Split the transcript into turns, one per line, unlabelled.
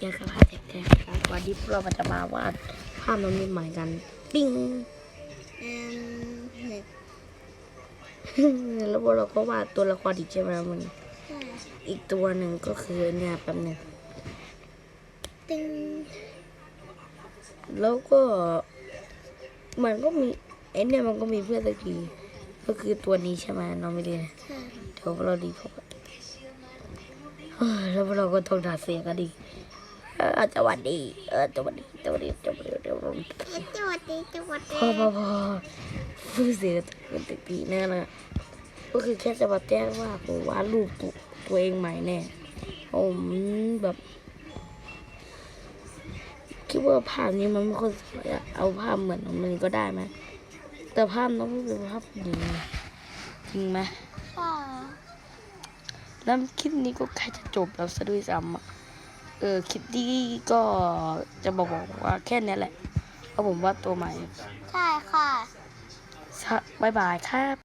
จอกับภาพแท้ๆครับวันนี้พวกเรามาจะมาวาดภาพน้องนิดใหม่กัน ปิ้ง
อืมเห็ด
แล้วพวกเราก็วาดตัวละครอีกใช่ไหมมัน
ค่ะ
อีกตัวหนึ่งก็คือเนี่ยแป๊บหนึง
ตึง
แล้วก็ มันก็มีไอเนี่ยมันก็มีเพื่อนตะกี้ก็คือตัวนี้ใช่ไหมน้องไม่ได้
ค่ะ
เดี๋ยวพวกเราดีพบกันเฮ้ยแล้วพวกเราก็ต้องด่าเสียงกันดีเออสวัสดีเออสวัสดีสวัสดีสวัสดีสวัสดี
เฮ็ดจังหวัดดีจังหวัด
พอพอพอพูดเสียงเป็นตะกี้แน่นะก็คือแค่จะมาแจ้งว่าผมวาดรูปตัวเองใหม่แน่ผมแบบคิดว่าภาพนี้มันไม่ค่อยสวยอะเอาภาพเหมือนของมันก็ได้ไหมแต่ภาพต้องเป็นภาพดีจริงไหม
ค่
แล้วคลิปนี้ก็ใกล้จะจบแล้วซะด้วยซ้ำอะ เออคลิปนี้ก็จะบอกว่าแค่นี้แหละเพราะผมว่าตัวใหม่
ใช่ค่ะ
บายบายครับ